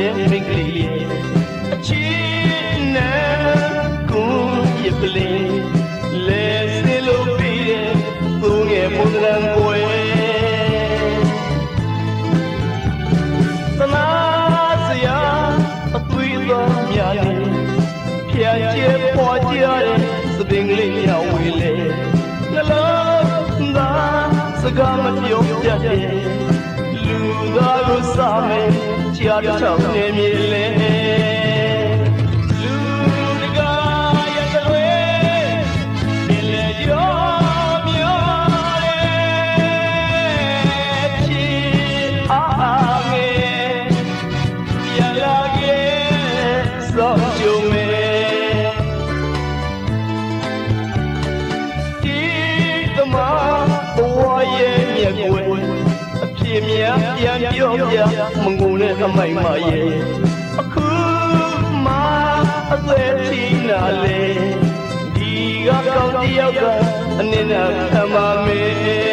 မြဲမိတ်ကလေးအချီးနာကိုပြပလေးလဲစလို့ပြီးတဲ့သူငယ်မွန်လန်ပွဲသနာစရာအသွေးသောမြာလေးဖျားကျဲပေါ်ကြရတဲ့စပင်ကလေးရဝေးလေနှလုံးသားစကားမပြောပြတဲ့ သားကိုစားမယ်ကြားချောင်းနေမြေလေလူ ပြန်ပြောပြမငုံနဲ့အမိုက်မရဲ့အခုမှအသက်ထိနာလေဒီကကောင်းတယောက်ကအနစ်နာခံပါမေလူ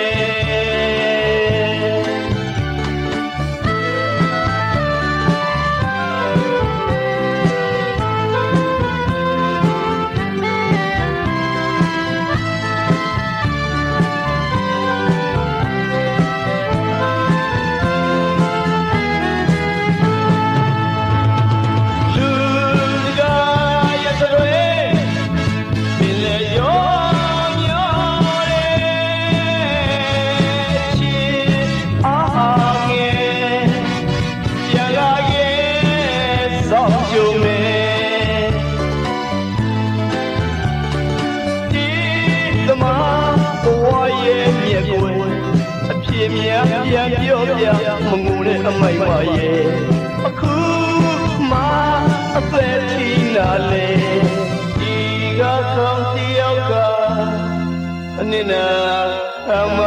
ကြုံမယ်ဒီသမားဘဝရဲ့မြက်ွယ်အဖြစ်များပြန်ပြောပြမငုံတဲ့အမိုက်ပါရဲ့အခုမှအသက်ထိလာလေဒီကကောင်းတယောက်ကအနစ်နာအမ